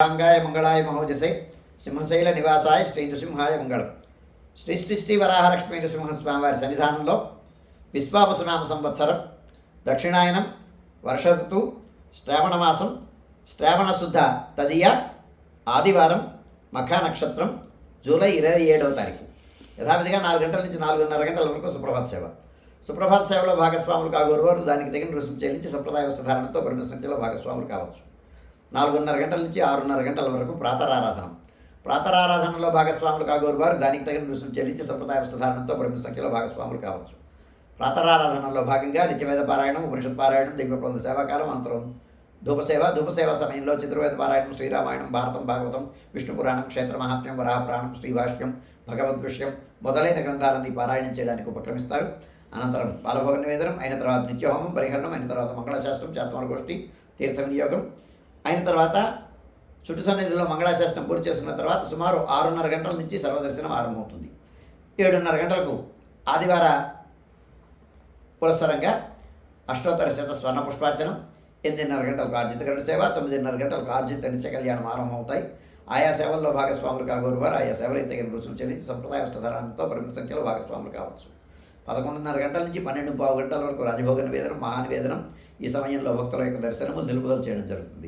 అంగాయ మంగళాయ మహోజసే సింహశైల నివాసాయ శ్రీ నృసింహాయ మంగళం శ్రీ శ్రీ శ్రీ వరాహలక్ష్మీ నృసింహస్వామి వారి సన్నిధానంలో విశ్వాపసునామ సంవత్సరం దక్షిణాయనం వర్షఋతు శ్రావణమాసం శ్రావణ శుద్ధ తదియ ఆదివారం మఖా నక్షత్రం జూలై ఇరవై ఏడవ తారీఖు యథావిధిగా నాలుగు గంటల నుంచి నాలుగున్నర గంటల వరకు సుప్రభాత సేవ సుప్రభాత సేవలో భాగస్వాములు కాగోరు వారు దానికి తగిన రుసుము చెల్లించి సంప్రదాయ వస్త్రధారణతో పరిమిత సంఖ్యలో భాగస్వాములు కావచ్చు నాలుగున్నర గంటల నుంచి ఆరున్నర గంటల వరకు ప్రాతరారాధన. ప్రాతరారాధనలో భాగస్వాములు కాగోరు వారు దానికి తగిన రుసుము చెల్లించి సంప్రదాయ వస్త్రధారణంతో పరిమిత సంఖ్యలో భాగస్వాములు కావచ్చు. ప్రాతరారాధనలో భాగంగా నిత్యవేద పారాయణం ఉపనిషత్ పారాయణం దివ్యప్రబంధ సేవాకాలం అంతరం ధూపసేవ ధూపసేవ సమయంలో చతుర్వేద పారాయణం శ్రీరామాయణం భారతం భాగవతం విష్ణు పురాణం క్షేత్ర మహాత్మ్యం వరాహపురాణం శ్రీభాష్యం భగవద్విషయం మొదలైన గ్రంథాలన్నీ పారాయణం చేయడానికి ఉపక్రమిస్తారు. అనంతరం పాలభోగ నివేదనం అయిన తర్వాత నిత్యహోమం పరిహరణం అయిన తర్వాత మంగళశాస్త్రం చాత్మర గోష్ఠి తీర్థ వినియోగం అయిన తర్వాత చుట్టు సన్నిధిలో మంగళాశాసనం పూర్తి చేసుకున్న తర్వాత సుమారు ఆరున్నర గంటల నుంచి సర్వదర్శనం ఆరంభమవుతుంది. ఏడున్నర గంటలకు ఆదివార పురస్సరంగా అష్టోత్తర శత స్వర్ణ పుష్పార్చనం ఎనిమిదిన్నర గంటలకు ఆర్జిత గరుడ సేవ తొమ్మిదిన్నర గంటలకు ఆర్జిత నిత్య కళ్యాణం ఆరంభమవుతాయి. ఆయా సేవల్లో భాగస్వాములు కాగోరు వారు ఆయా సేవలు తగిన రుసుము చెల్లించి సంప్రదాయ వస్త్రధారణతో పరిమిత సంఖ్యలో భాగస్వాములు కావచ్చు. పదకొండున్నర గంటల నుంచి పన్నెండు పావు గంటల వరకు రాజభోగ నివేదనం మహానివేదనం ఈ సమయంలో భక్తుల యొక్క దర్శనము నిలుపుదల చేయడం జరుగుతుంది.